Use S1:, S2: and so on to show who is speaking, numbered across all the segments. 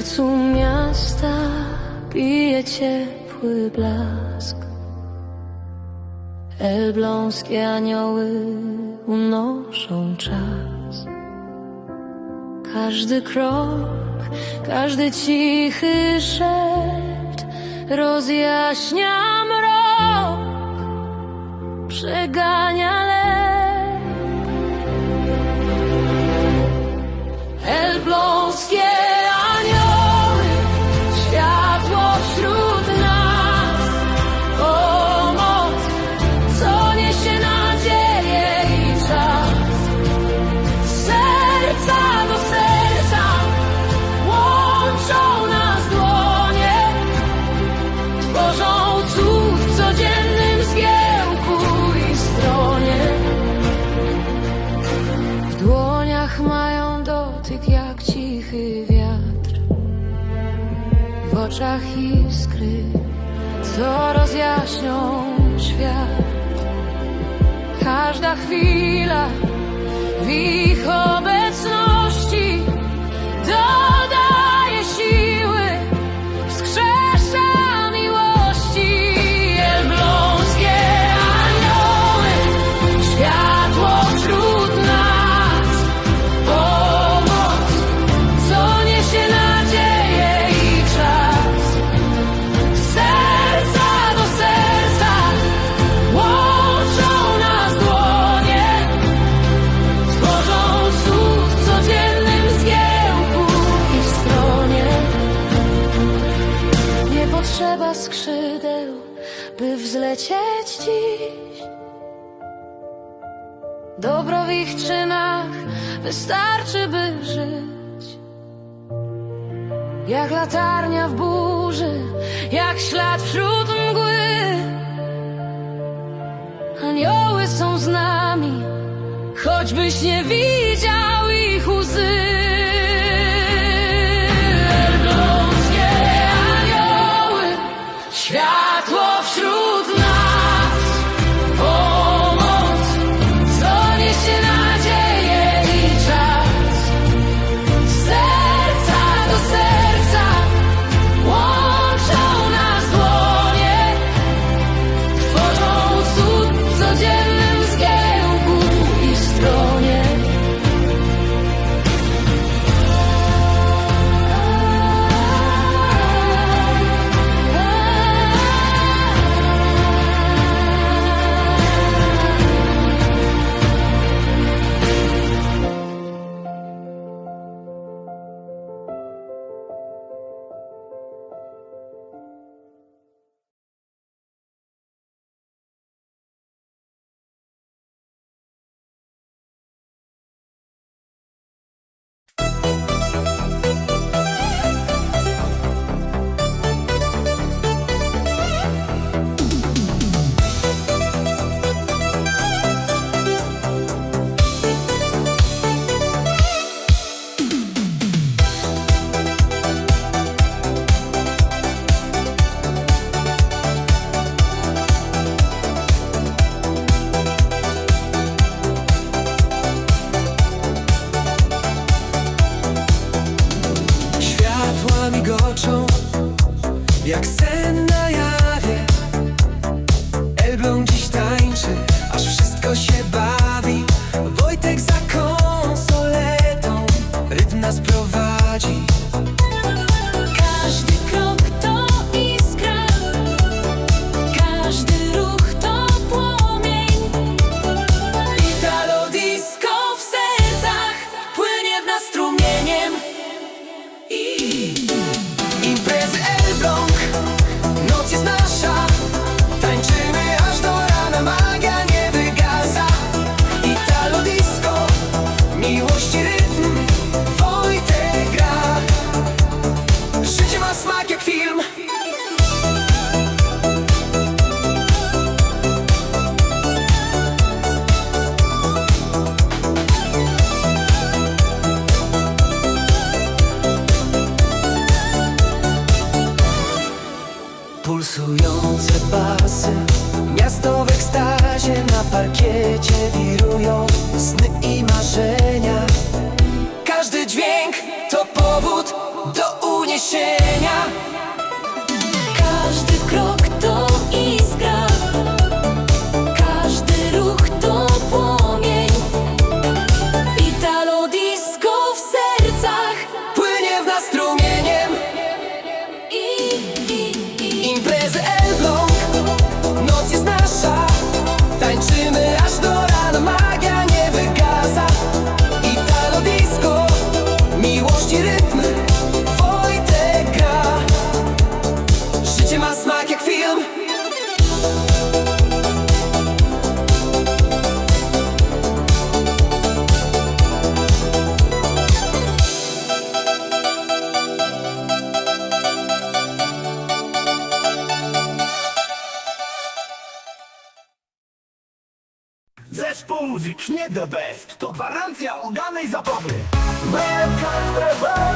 S1: sercu miasta bije ciepły blask. Elbląskie anioły unoszą czas. Każdy krok, każdy cichy szept rozjaśnia. chwila wichor. wzlecieć dziś. Dobro w ich czynach wystarczy, by żyć. Jak latarnia w burzy, jak ślad wśród mgły. Anioły są z nami, choćbyś nie widział ich łzy. Każdy krok to iskra. Każdy ruch to płomień.
S2: Italo disco w sercach Płynie w nas strumieniem. I, i, i. Imprezy Życie ma smak jak film
S3: Zespół muzyczny The Best to gwarancja udanej zabawy. Best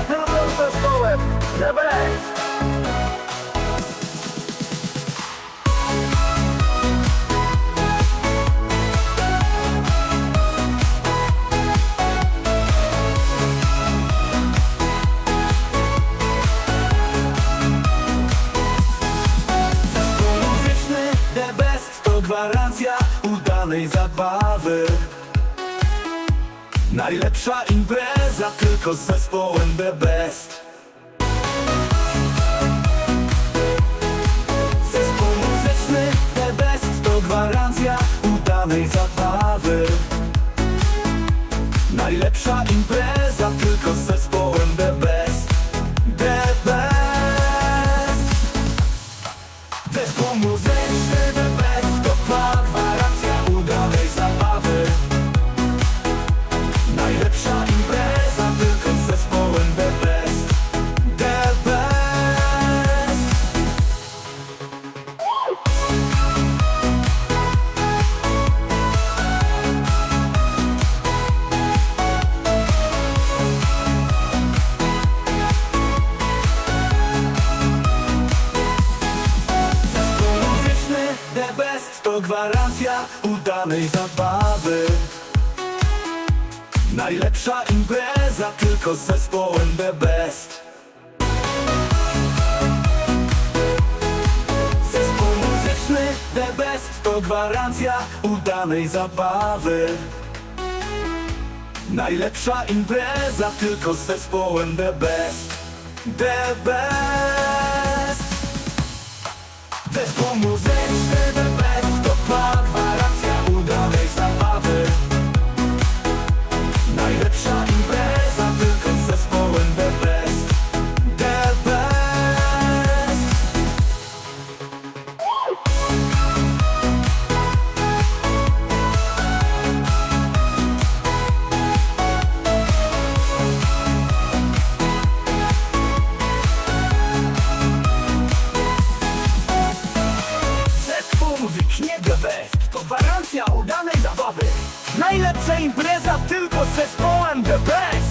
S3: z zespołem The Best. Zespół udanej zabawy. Najlepsza impreza tylko z zespołem The Best. Zespół muzyczny The Best to gwarancja udanej zabawy udanej zabawy. Najlepsza impreza tylko z zespołem The Best. Zespół muzyczny The Best to gwarancja udanej zabawy. Najlepsza impreza tylko z zespołem The Best. The Best. Zespół muzyczny Najlepsza impreza tylko zespołem The Best